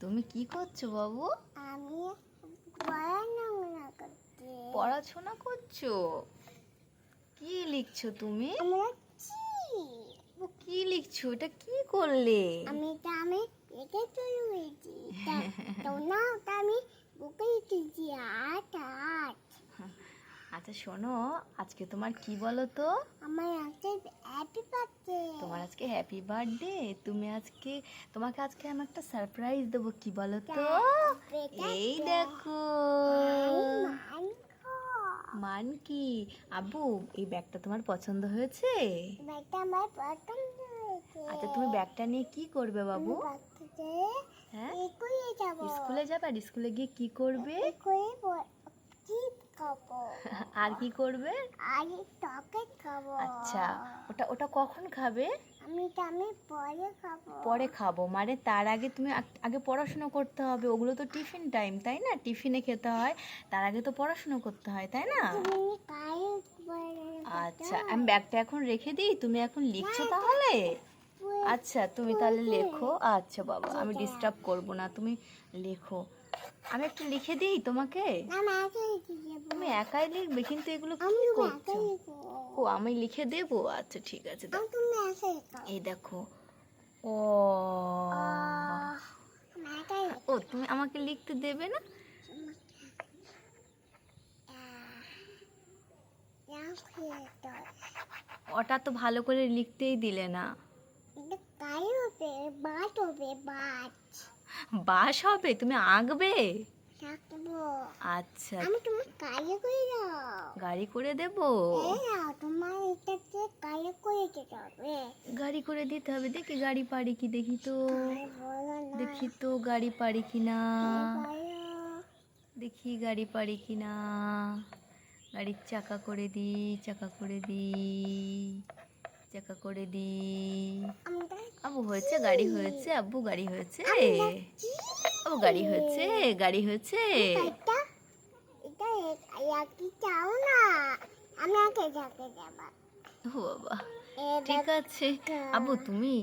তুমি কি করছ বাবু? আমি পড়াশোনা করছি। পড়াশোনা করছ? কি লিখছো তুমি? কি লিখছো? এটা কি করলে? আমি এটা আমি লিখে চলে হয়েছি তো না আমি বুকে লিখেছি আচ্ছা শোনো আজকে তোমার কি বলো তো আমার আছে হ্যাপি বার্থডে তোমার আজকে হ্যাপি বার্থডে তুমি আজকে তোমাকে আজকে আমি একটা সারপ্রাইজ দেবো কি বলো তো এই দেখো। মান কি? আব্বু এই ব্যাগটা তোমার পছন্দ হয়েছে? ব্যাগটা আমার পছন্দ হয়েছে। আচ্ছা তুমি ব্যাগটা নিয়ে কি করবে বাবু? হ্যাঁ? একুয়ে যাব। স্কুলে যাবে আর স্কুলে গিয়ে কি করবে? খাব। আর কি করবে? আর চকলেট খাব। আচ্ছা ওটা ওটা কখন খাবে? আমি আমি পরে খাব। পরে খাব। মানে তার আগে তুমি আগে পড়াশোনা করতে হবে। ওগুলো তো টিফিন টাইম তাই না? টিফিনে খেতে হয়। তার আগে তো পড়াশোনা করতে হয় তাই না? আচ্ছা আমি ব্যাগটা এখন রেখে দিই। তুমি এখন লিখছো তাহলে? আচ্ছা তুমি তাহলে লেখো। আচ্ছা বাবা আমি ডিস্টার্ব করব না। তুমি লেখো। আমি একটু লিখে দিই তোমাকে? তুমি একাই লিখবে কিন্তু এগুলো কি করছ? ও আমি লিখে দেবো? আচ্ছা ঠিক আছে এই দেখো। ও। ও তুমি আমাকে লিখতে দেবে না? ওটা তো ভালো করে লিখতেই দিলে না। বাট হবে বাট। বাস হবে তুমি আঁকবে? আচ্ছা। আমি তোমার কায়ে করে দাও। গাড়ি করে দেবো? তোমার এটাতে কায়ে করে দিতে হবে। গাড়ি করে দিতে হবে দেখি গাড়ি পারি কি দেখি তো। দেখি তো গাড়ি পারি কি না। দেখি গাড়ি পারি কি না। গাড়ির চাকা করে দি চাকা করে দি চাকা করে দি। আবু হয়েছে গাড়ি হয়েছে আব্বু গাড়ি হয়েছে। আবু গাড়ি হয়েছে গাড়ি হয়েছে। ও বাবা ঠিক আছে। আবু তুমি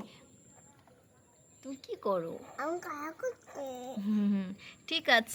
তুমি কি করো? ঠিক আছে।